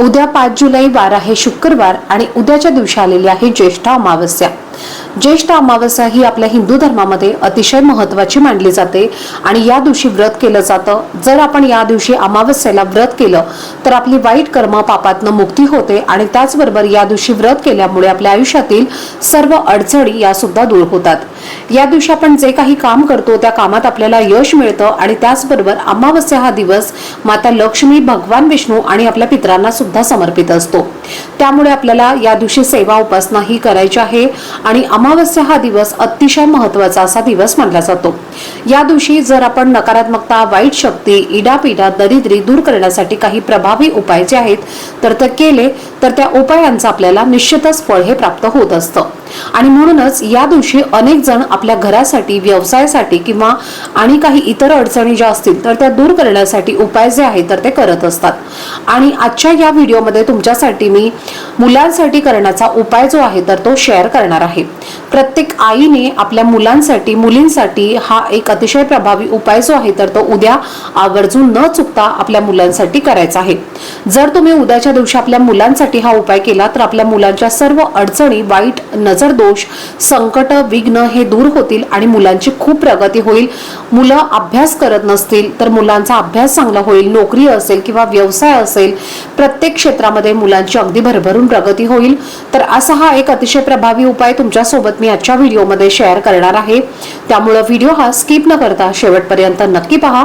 उद्या पाच जुलै वार आहे शुक्रवार आणि उद्याच्या दिवशी आलेली आहे ज्येष्ठ अमावस्या. ज्येष्ठ अमावस्या ही आपल्या हिंदू धर्मामध्ये अतिशय महत्वाची मानली जाते आणि या दिवशी व्रत केलं जातं. जर आपण या दिवशी अमावस्याला व्रत केलं तर आपली वाईट कर्म पापातनं मुक्ती होते आणि त्याचबरोबर या दिवशी व्रत केल्यामुळे आपल्या आयुष्यातील सर्व अडचणी या सुद्धा दूर होतात. या दिवशी आपण जे काही काम करतो त्या कामात आपल्याला यश मिळतं आणि त्याचबरोबर अमावस्या हा दिवस माता लक्ष्मी भगवान विष्णू आणि आपल्या पित्रांना सुद्धा समर्पित असतो. त्यामुळे आपल्याला या दिवशी सेवा उपासना ही करायची आहे आणि अमावस्या हा दिवस अतिशय महत्त्वाचा असा दिवस मानला जातो. या दिवशी जर आपण नकारात्मकता वाईट शक्ती इडापिडा दरिद्री दूर करण्यासाठी काही प्रभावी उपाय जे आहेत तर ते केले तर त्या उपायांचं आपल्याला निश्चितच फळ हे प्राप्त होत असतं. आणि म्हणूनच या दिवशी अनेक जण आपल्या घरासाठी व्यवसायासाठी किंवा आणि काही इतर अडचणी ज्या असतील तर त्या दूर करण्यासाठी उपाय जे आहेत तर ते करत असतात. आणि आजच्या या व्हिडिओमध्ये तुमच्यासाठी मी मुलांसाठी करण्याचा उपाय जो आहे तर तो शेअर करणार आहे. प्रत्येक आईने आपल्या मुलांसाठी मुलींसाठी हा एक अतिशय प्रभावी उपाय जो आहे तर तो उद्या आवर्जून न चुकता आपल्या मुलांसाठी करायचा आहे. जर तुम्ही उद्याच्या दिवशी आपल्या मुलांसाठी हा उपाय केला तर आपल्या मुलांच्या सर्व अडचणी वाईट नजर दोष संकट विघ्न हे दूर होतील आणि मुलांची खूप प्रगती होईल मुलं अभ्यास करत नसतील तर मुलांचा अभ्यास चांगला होईल नोकरी असेल किंवा व्यवसाय असेल प्रत्येक क्षेत्रामध्ये मुलांची अगदी भरभरून प्रगती होईल. तर असा हा एक अतिशय प्रभावी उपाय तुमच्यासोबत मी आजच्या व्हिडिओमध्ये शेअर करणार आहे. त्यामुळं व्हिडिओ हा स्किप न करता शेवटपर्यंत नक्की पहा.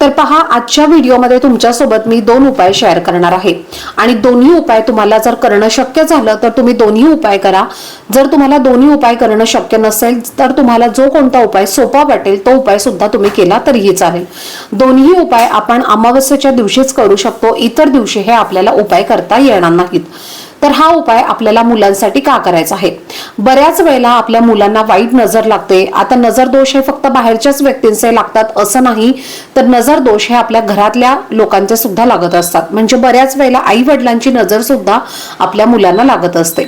तर पहा आजच्या व्हिडिओमध्ये तुमच्यासोबत मी दोन उपाय शेअर करणार आहे. आणि दोन्ही उपाय तुम्हाला जर करणं शक्य झालं तर तुम्ही दोन्ही उपाय करा. जर तुम्हाला दोन्ही उपाय करणं शक्य नसेल तर तुम्हाला जो कोणता उपाय सोपा वाटेल तो उपाय सुद्धा तुम्ही केला तरीही चालेल. दोन्ही उपाय आपण अमावस्येच्या दिवशीच करू शकतो. इतर दिवशी हे आपल्याला उपाय करता येणार नाहीत. तर हा उपाय आपल्याला मुलांसाठी का करायचा आहे? बऱ्याच वेळेला आपल्या मुलांना वाईट नजर लागते. आता नजर दोष हे फक्त बाहेरच्याच व्यक्तींचे लागतात असं नाही तर नजर दोष हे आपल्या घरातल्या लोकांचे सुद्धा लागत असतात. म्हणजे बऱ्याच वेळेला आई वडिलांची नजर सुद्धा आपल्या मुलांना लागत असते.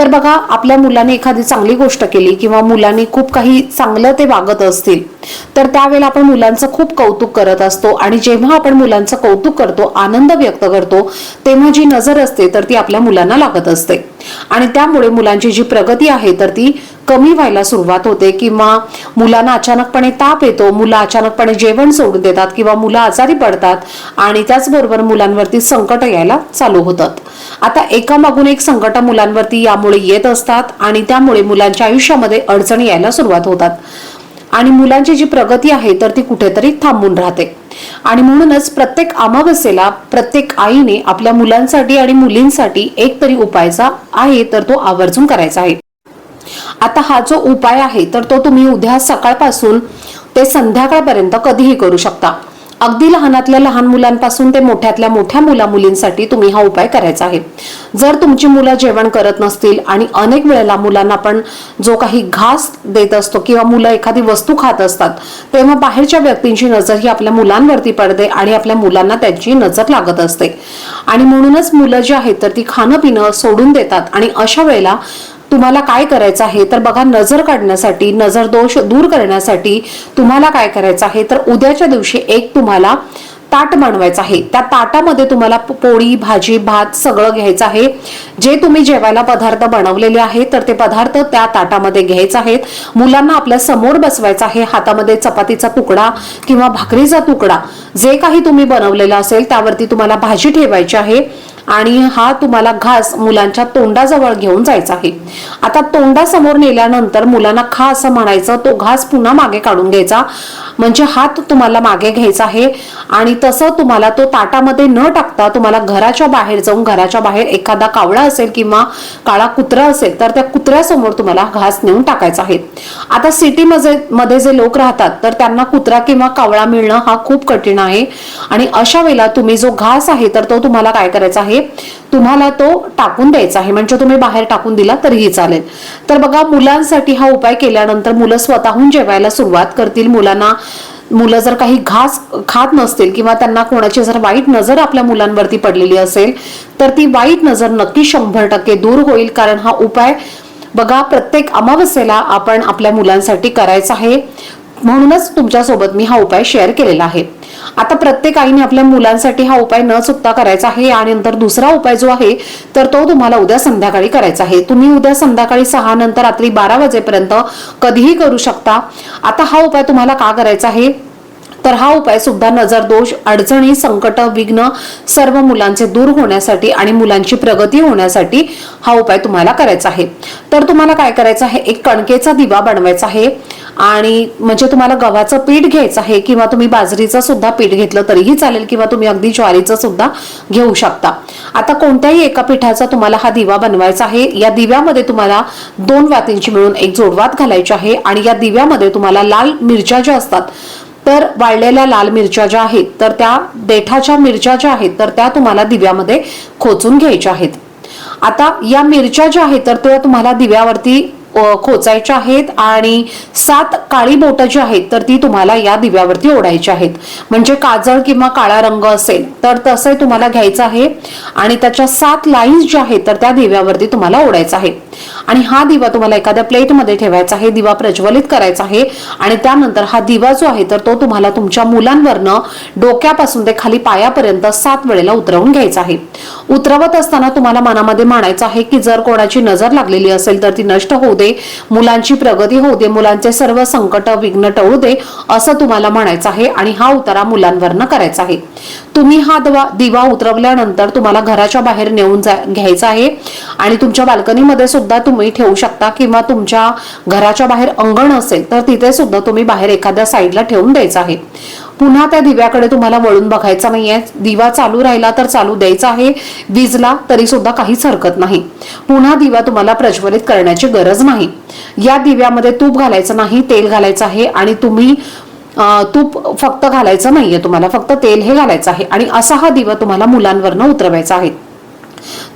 तर बघा आपल्या मुलाने एखादी चांगली गोष्ट केली किंवा मुलांनी खूप काही चांगलं ते वागत असतील तर त्यावेळेला आपण मुलांचं खूप कौतुक करत असतो आणि जेव्हा आपण मुलांचं कौतुक करतो आनंद व्यक्त करतो तेव्हा जी नजर असते तर ती आपल्या मुलांना लागत असते. आणि त्यामुळे मुलांची जी प्रगती आहे तर ती कमी व्हायला सुरुवात होते किंवा मुलांना अचानकपणे ताप येतो मुलं अचानकपणे जेवण सोडून देतात किंवा मुलं आजारी पडतात आणि त्याचबरोबर मुलांवरती संकट यायला चालू होतात. आता एकामागून एक संकट मुलांवरती यामुळे येत असतात आणि त्यामुळे मुलांच्या आयुष्यामध्ये अडचणी यायला सुरुवात होतात. आणि मुलांची जी प्रगती आहे तर ती कुठेतरी थांबून राहते. आणि म्हणूनच प्रत्येक अमावस्येला प्रत्येक आईने आपल्या मुलांसाठी आणि मुलींसाठी एक तरी उपायचा आहे तर तो आवर्जून करायचा आहे. आता हा जो उपाय आहे तर तो तुम्ही उद्या सकाळपासून ते संध्याकाळपर्यंत कधीही करू शकता. अगदी लहानातल्या लहान मुलांपासून ते मोठ्यातल्या मोठ्या मुला मुलींसाठी तुम्ही हा उपाय करायचा आहे. जर तुमची मुलं जेवण करत नसतील आणि अनेक वेळेला मुलांना आपण जो काही घास देत असतो किंवा मुलं एखादी वस्तू खात असतात तेव्हा बाहेरच्या व्यक्तींची नजर ही आपल्या मुलांवरती पडते आणि आपल्या मुलांना त्यांची नजर लागत असते. आणि म्हणूनच मुलं जी आहेत तर ती खाणं पिणं सोडून देतात आणि अशा वेळेला तुम्हाला काय करायचं आहे? तर बघा नजर काढण्यासाठी नजर दोष दूर करण्यासाठी तुम्हाला काय करायचं आहे? तर उद्याच्या दिवशी एक तुम्हाला ताट बनवायचं आहे. त्या ताटामध्ये तुम्हाला पोळी भाजी भात सगळं घ्यायचं आहे. जे तुम्ही जेवायला पदार्थ बनवलेले आहेत तर ते पदार्थ त्या ताटामध्ये घ्यायचे आहेत. मुलांना आपल्यासमोर बसवायचं आहे. हातामध्ये चपातीचा तुकडा किंवा भाकरीचा तुकडा जे काही तुम्ही बनवलेलं असेल त्यावरती तुम्हाला भाजी ठेवायची आहे. आणि हा तुम्हाला घास मुलांच्या तोंडाजवळ घेऊन जायचा आहे. आता तोंडासमोर नेल्यानंतर मुलांना खा असं म्हणायचं तो घास पुन्हा मागे काढून घ्यायचा. म्हणजे हात तुम्हाला मागे घ्यायचा आहे आणि तसं तुम्हाला तो ताटामध्ये न टाकता तुम्हाला घराच्या बाहेर जाऊन घराच्या बाहेर एखादा कावळा असेल किंवा काळा कुत्रा असेल तर त्या कुत्र्यासमोर तुम्हाला घास नेऊन टाकायचा आहे. आता सिटीमध्ये मध्ये जे लोक राहतात तर त्यांना कुत्रा किंवा कावळा मिळणं हा खूप कठीण आहे. आणि अशा वेळेला तुम्ही जो घास आहे तर तो तुम्हाला काय करायचा आहे? तुम्हाला तो टाकून द्यायचा आहे. म्हणजे तुम्ही बाहेर टाकून दिला तरीही चालेल. तर बघा मुलांसाठी हा उपाय केल्यानंतर मुलं स्वतःहून जेवायला सुरुवात करतील. मुलांना मुलं जर काही घास खात नसतील किंवा त्यांना कोणाची जर वाईट नजर आपल्या मुलांवरती पडलेली असेल तर ती वाईट नजर नक्की शंभर टक्के दूर होईल. कारण हा उपाय बघा प्रत्येक अमावस्येला आपण आपल्या मुलांसाठी करायचा आहे. म्हणूनच तुमच्यासोबत मी हा उपाय शेअर केलेला आहे. आता प्रत्येक आईने आपल्या मुलांसाठी हा उपाय न चुकता करायचा आहे आणि नंतर दुसरा उपाय जो आहे तर तो तुम्हाला उद्या संध्याकाळी करायचा आहे. तुम्ही उद्या संध्याकाळी सहा नंतर रात्री बारा वाजेपर्यंत कधीही करू शकता. आता हा उपाय तुम्हाला का करायचा आहे? तर हा उपाय सुद्धा नजर दोष अडचणी संकट विघ्न सर्व मुलांचे दूर होण्यासाठी आणि मुलांची प्रगती होण्यासाठी हा उपाय तुम्हाला करायचा आहे. तर तुम्हाला काय करायचं आहे? एक कणकेचा दिवा बनवायचा आहे आणि म्हणजे तुम्हाला गव्हाचं पीठ घ्यायचं आहे किंवा तुम्ही बाजरीचं सुद्धा पीठ घेतलं तरीही चालेल किंवा तुम्ही अगदी ज्वारीचं सुद्धा घेऊ शकता. आता कोणत्याही एका पिठाचा तुम्हाला हा दिवा बनवायचा आहे. या दिव्यामध्ये तुम्हाला दोन वातींची मिळून एक जोडवात घालायची आहे आणि या दिव्यामध्ये तुम्हाला लाल मिरच्या ज्या असतात तर वाळलेल्या लाल मिरच्या ज्या आहेत तर त्या देठाच्या मिरच्या ज्या आहेत तर त्या तुम्हाला दिव्यामध्ये खोचून घ्यायच्या आहेत. आता या मिरच्या ज्या आहेत तर त्या तुम्हाला दिव्यावरती खोचायच्या आहेत आणि सात काळी बोटं जी आहेत तर ती तुम्हाला या दिव्यावरती ओढायची आहेत. म्हणजे काजळ किंवा काळा रंग असेल तर तसे तुम्हाला घ्यायचं आहे. आणि त्याच्या सात लाईन्स ज्या आहेत तर त्या दिव्यावरती तुम्हाला ओढायचा आहे. आणि हा दिवा तुम्हाला एखाद्या प्लेटमध्ये ठेवायचा आहे दिवा प्रज्वलित करायचा आहे. आणि त्यानंतर हा दिवा जो आहे तर तो तुम्हाला तुमच्या मुलांवरनं डोक्यापासून ते खाली पायापर्यंत सात वेळेला उतरवून घ्यायचा आहे. उतरवत असताना तुम्हाला मनामध्ये मानायचं आहे की जर कोणाची नजर लागलेली असेल तर ती नष्ट होऊ दे मुलांची प्रगती होऊ दे मुलांचे सर्व संकट विघ्न टळू दे असं तुम्हाला म्हणायचं आहे आणि हा उतारा मुलांवरनं करायचा आहे. तुम्ही हा दिवा दिवा उतरवल्यानंतर तुम्हाला घराच्या बाहेर नेऊन जा घ्यायचा आहे आणि तुमच्या बाल्कनीमध्ये सुद्धा तुम्ही ठेवू शकता किंवा तुमच्या घराच्या बाहेर अंगण असेल तर तिथे सुद्धा तुम्ही बाहेर एखाद्या साईडला ठेवून द्यायचं आहे. पुन्हा त्या दिव्याकडे तुम्हाला वळून बघायचं नाहीये. दिवा चालू राहिला तर चालू द्यायचा आहे. विजला तरी सुद्धा काहीच हरकत नाही. पुन्हा दिवा तुम्हाला प्रज्वलित करण्याची गरज नाही. या दिव्यामध्ये तूप घालायचं नाही तेल घालायचं आहे आणि तुम्ही तूप फक्त घालायचं नाहीये तुम्हाला. फक्त तेल हे घालायचं आहे आणि असा हा दिवा तुम्हाला मुलांवरनं उतरवायचा आहे.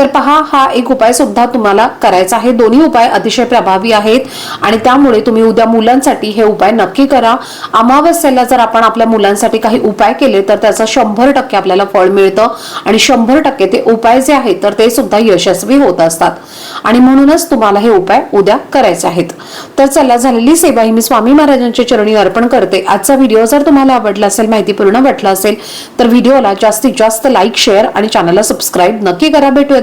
तर पहा हा एक उपाय सुद्धा तुम्हाला करायचा आहे. दोन्ही उपाय अतिशय प्रभावी आहेत आणि त्यामुळे तुम्ही उद्या मुलांसाठी हे उपाय नक्की करा. अमावस्येला जर आपण आपल्या मुलांसाठी काही उपाय केले तर त्याचं शंभर टक्के आपल्याला फळ मिळतं आणि शंभर टक्के ते उपाय जे आहेत तर ते सुद्धा यशस्वी होत असतात. आणि म्हणूनच तुम्हाला हे उपाय उद्या करायचे आहेत. तर चला झालेली सेवा ही मी स्वामी महाराजांच्या चरणी अर्पण करते. आजचा व्हिडिओ जर तुम्हाला आवडला असेल माहितीपूर्ण वाटला असेल तर व्हिडिओला जास्तीत जास्त लाईक शेअर आणि चॅनलला सबस्क्राईब नक्की करा. भेटूयात